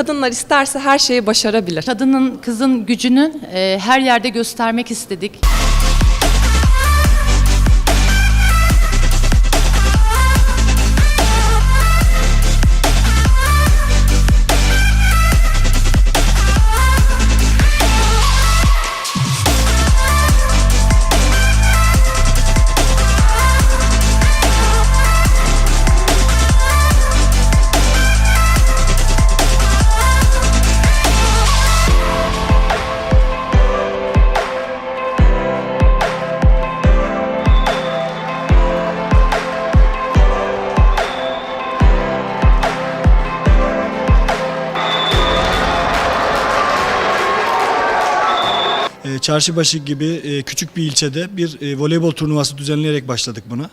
kadınlar isterse her şeyi başarabilir. Kadının, kızın gücünü e, her yerde göstermek istedik. Çarşıbaşı gibi e, küçük bir ilçede bir e, voleybol turnuvası düzenleyerek başladık buna.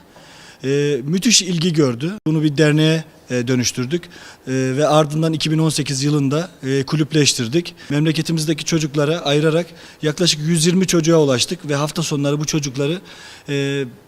E, müthiş ilgi gördü. Bunu bir derneğe dönüştürdük ve ardından 2018 yılında kulüpleştirdik. Memleketimizdeki çocuklara ayırarak yaklaşık 120 çocuğa ulaştık ve hafta sonları bu çocukları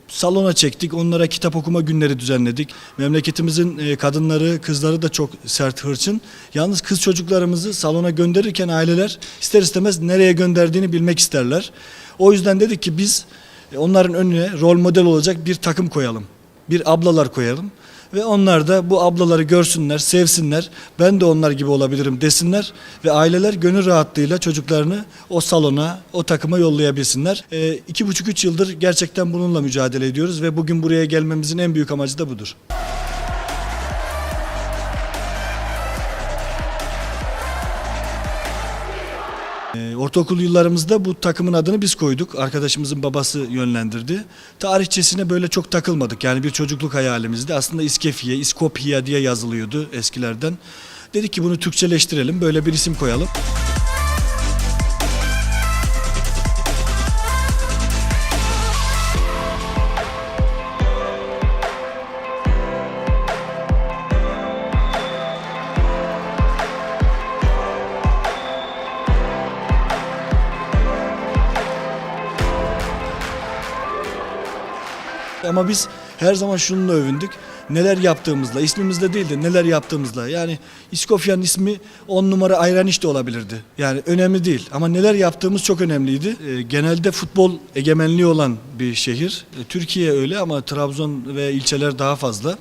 salona çektik. Onlara kitap okuma günleri düzenledik. Memleketimizin e, kadınları, kızları da çok sert hırçın. Yalnız kız çocuklarımızı salona gönderirken aileler ister istemez nereye gönderdiğini bilmek isterler. O yüzden dedik ki biz e, onların önüne rol model olacak bir takım koyalım. Bir ablalar koyalım. Ve onlar da bu ablaları görsünler, sevsinler. Ben de onlar gibi olabilirim desinler. Ve aileler gönül rahatlığıyla çocuklarını o salona, o takıma yollayabilsinler. E, iki buçuk üç yıldır gerçekten bununla mücadele ediyoruz. Ve bugün buraya gelmemizin en büyük amacı da budur. Ortaokul yıllarımızda bu takımın adını biz koyduk. Arkadaşımızın babası yönlendirdi. Tarihçesine böyle çok takılmadık. Yani bir çocukluk hayalimizdi. Aslında İskefiye, İskopya diye yazılıyordu eskilerden. Dedik ki bunu Türkçeleştirelim, böyle bir isim koyalım. Ama biz her zaman şununla övündük. Neler yaptığımızla, ismimizle değil de neler yaptığımızla. Yani İskofya'nın ismi on numara ayran işte olabilirdi. Yani önemli değil. Ama neler yaptığımız çok önemliydi. Ee, genelde futbol egemenliği olan bir şehir. Ee, Türkiye öyle ama Trabzon ve ilçeler daha fazla.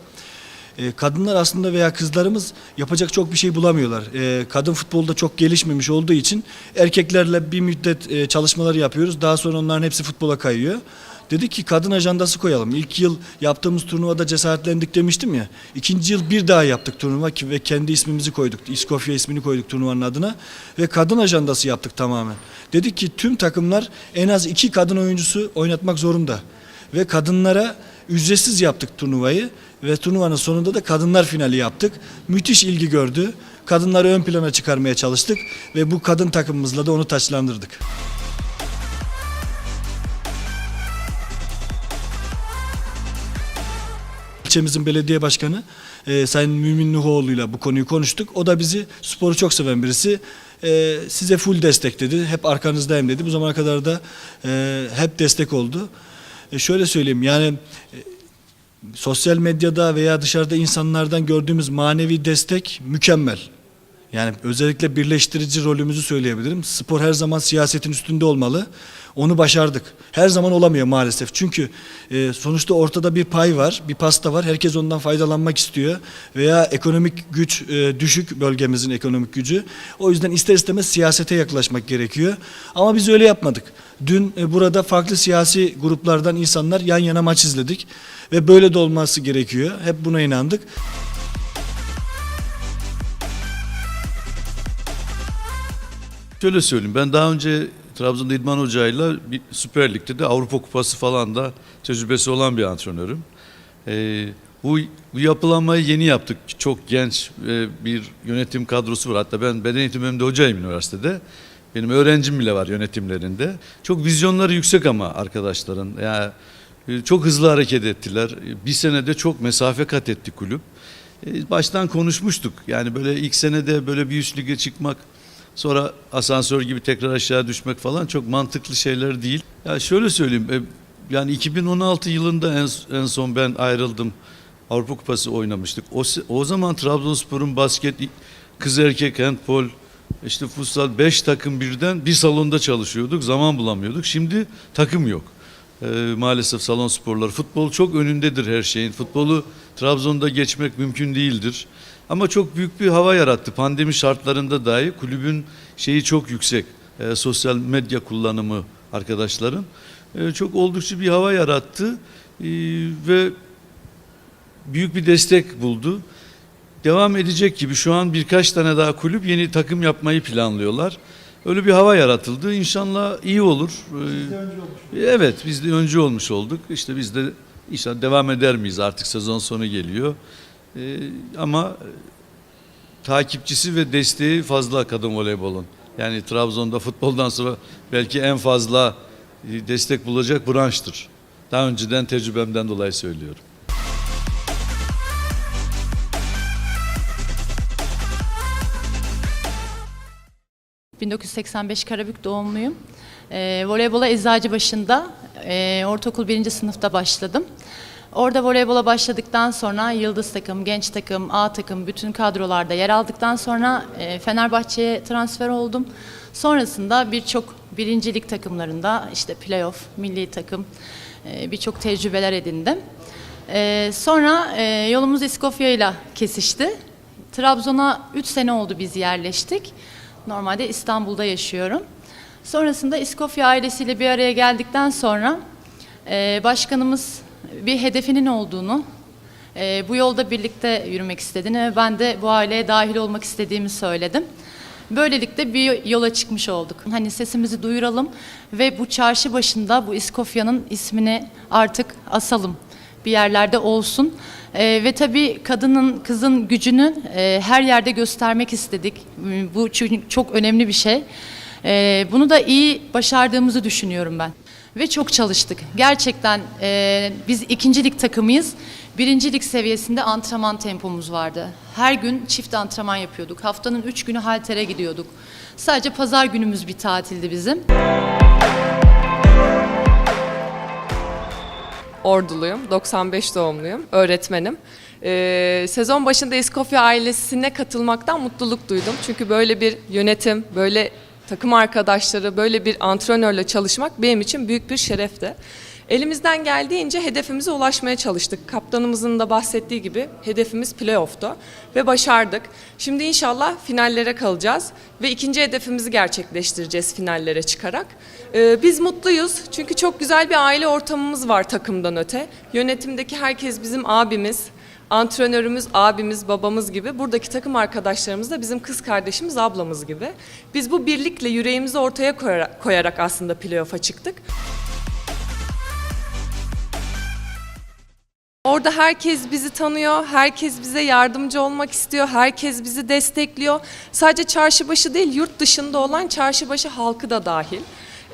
Ee, Kadınlar aslında veya kızlarımız yapacak çok bir şey bulamıyorlar. Kadın futbolda çok gelişmemiş olduğu için erkeklerle bir müddet e, çalışmalar yapıyoruz. Daha sonra onların hepsi futbola kayıyor. Dedik ki kadın ajandası koyalım. İlk yıl yaptığımız turnuvada cesaretlendik demiştim ya. İkinci yıl bir daha yaptık turnuva ve kendi ismimizi koyduk. İskofya ismini koyduk turnuvanın adına. Ve kadın ajandası yaptık tamamen. Dedik ki tüm takımlar en az iki kadın oyuncusu oynatmak zorunda. Ve kadınlara ücretsiz yaptık turnuvayı. Ve turnuvanın sonunda da kadınlar finali yaptık. Müthiş ilgi gördü. Kadınları ön plana çıkarmaya çalıştık. Ve bu kadın takımımızla da onu taçlandırdık. İlçemizin belediye başkanı e, Sayın Mümin Nuhoğlu'yla bu konuyu konuştuk. O da bizi sporu çok seven birisi. E, size full destek dedi. Hep arkanızdayım dedi. Bu zamana kadar da e, hep destek oldu. E, şöyle söyleyeyim yani e, sosyal medyada veya dışarıda insanlardan gördüğümüz manevi destek mükemmel. Yani özellikle birleştirici rolümüzü söyleyebilirim. Spor her zaman siyasetin üstünde olmalı. Onu başardık. Her zaman olamıyor maalesef. Çünkü e, sonuçta ortada bir pay var, bir pasta var. Herkes ondan faydalanmak istiyor. Veya ekonomik güç e, düşük bölgemizin ekonomik gücü. O yüzden ister istemez siyasete yaklaşmak gerekiyor. Ama biz öyle yapmadık. Dün e, burada farklı siyasi gruplardan insanlar yan yana maç izledik. Ve böyle de olması gerekiyor. Hep buna inandık. Şöyle söyleyeyim ben daha önce Trabzon'da İdman Hoca'yla bir Süper Lig'de de Avrupa Kupası falan da tecrübesi olan bir antrenörüm. Ee, bu, bu yapılanmayı yeni yaptık. Çok genç e, bir yönetim kadrosu var. Hatta ben beden eğitim bölümünde hocayım üniversitede. Benim öğrencim bile var yönetimlerinde. Çok vizyonları yüksek ama arkadaşların. Yani e, çok hızlı hareket ettiler. Bir senede çok mesafe kat etti kulüp. E, Baştan konuşmuştuk. Yani böyle ilk senede böyle bir üst lige çıkmak Sonra asansör gibi tekrar aşağı düşmek falan çok mantıklı şeyler değil. Ya şöyle söyleyeyim. e, Yani 2016 yılında en, en son ben ayrıldım. Avrupa Kupası oynamıştık. O, o zaman Trabzonspor'un basket kız erkek handbol, işte futsal 5 takım birden bir salonda çalışıyorduk. Zaman bulamıyorduk. Şimdi takım yok. Ee, maalesef salon sporları. Futbol çok önündedir her şeyin. Futbolu Trabzon'da geçmek mümkün değildir. Ama çok büyük bir hava yarattı. Pandemi şartlarında dahi kulübün şeyi çok yüksek. Ee, sosyal medya kullanımı arkadaşların. Ee, çok oldukça bir hava yarattı. Ee, ve büyük bir destek buldu. Devam edecek gibi şu an birkaç tane daha kulüp yeni takım yapmayı planlıyorlar. Öyle bir hava yaratıldı. İnşallah iyi olur. Ee, Evet biz de öncü olmuş olduk. İşte biz de inşallah devam eder miyiz artık sezon sonu geliyor. Ee, ama takipçisi ve desteği fazla kadın voleybolun. Yani Trabzon'da futboldan sonra belki en fazla e, destek bulacak branştır. Daha önceden tecrübemden dolayı söylüyorum. Ee, 1985 Karabük doğumluyum. E, voleybola Eczacıbaşı'nda e, ortaokul birinci sınıfta başladım. Orada voleybola başladıktan sonra Yıldız takım, genç takım, A takım bütün kadrolarda yer aldıktan sonra e, Fenerbahçe'ye transfer oldum. Sonrasında birçok birincilik takımlarında işte playoff, milli takım e, birçok tecrübeler edindim. E, sonra yolumuz İskofya ile kesişti. Trabzon'a 3 sene oldu biz yerleştik. Normalde İstanbul'da yaşıyorum. Sonrasında İskofya ailesiyle bir araya geldikten sonra başkanımız bir hedefinin olduğunu, e, bu yolda birlikte yürümek istediğini ve ben de bu aileye dahil olmak istediğimi söyledim. Böylelikle bir yola çıkmış olduk. Hani sesimizi duyuralım ve bu çarşı başında bu İskofya'nın ismini artık asalım. Bir yerlerde olsun. Ee, ve tabii kadının, kızın gücünü e, her yerde göstermek istedik. Bu çünkü çok önemli bir şey. Ee, bunu da iyi başardığımızı düşünüyorum ben. Ve çok çalıştık. Gerçekten e, biz ikincilik takımıyız. Birincilik seviyesinde antrenman tempomuz vardı. Her gün çift antrenman yapıyorduk. Haftanın üç günü haltere gidiyorduk. Sadece pazar günümüz bir tatildi bizim. Orduluyum, 95 doğumluyum, öğretmenim. Ee, sezon başında İskofya ailesine katılmaktan mutluluk duydum. Çünkü böyle bir yönetim, böyle takım arkadaşları, böyle bir antrenörle çalışmak benim için büyük bir şerefti. Elimizden geldiğince hedefimize ulaşmaya çalıştık. Kaptanımızın da bahsettiği gibi hedefimiz playoff'tu ve başardık. Şimdi inşallah finallere kalacağız ve ikinci hedefimizi gerçekleştireceğiz finallere çıkarak. Ee, biz mutluyuz çünkü çok güzel bir aile ortamımız var takımdan öte. Yönetimdeki herkes bizim abimiz, antrenörümüz, abimiz, babamız gibi. Buradaki takım arkadaşlarımız da bizim kız kardeşimiz, ablamız gibi. Biz bu birlikle yüreğimizi ortaya koyarak, aslında playoff'a çıktık. Orada herkes bizi tanıyor, herkes bize yardımcı olmak istiyor, herkes bizi destekliyor. Sadece çarşıbaşı değil, yurt dışında olan çarşıbaşı halkı da dahil.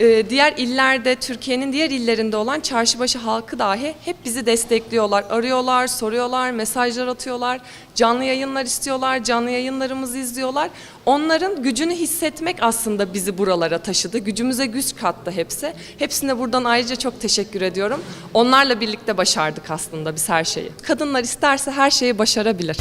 Ee, diğer illerde, Türkiye'nin diğer illerinde olan çarşıbaşı halkı dahi hep bizi destekliyorlar. Arıyorlar, soruyorlar, mesajlar atıyorlar, canlı yayınlar istiyorlar, canlı yayınlarımızı izliyorlar. Onların gücünü hissetmek aslında bizi buralara taşıdı. Gücümüze güç kattı hepsi. Hepsine buradan ayrıca çok teşekkür ediyorum. Onlarla birlikte başardık aslında biz her şeyi. Kadınlar isterse her şeyi başarabilir.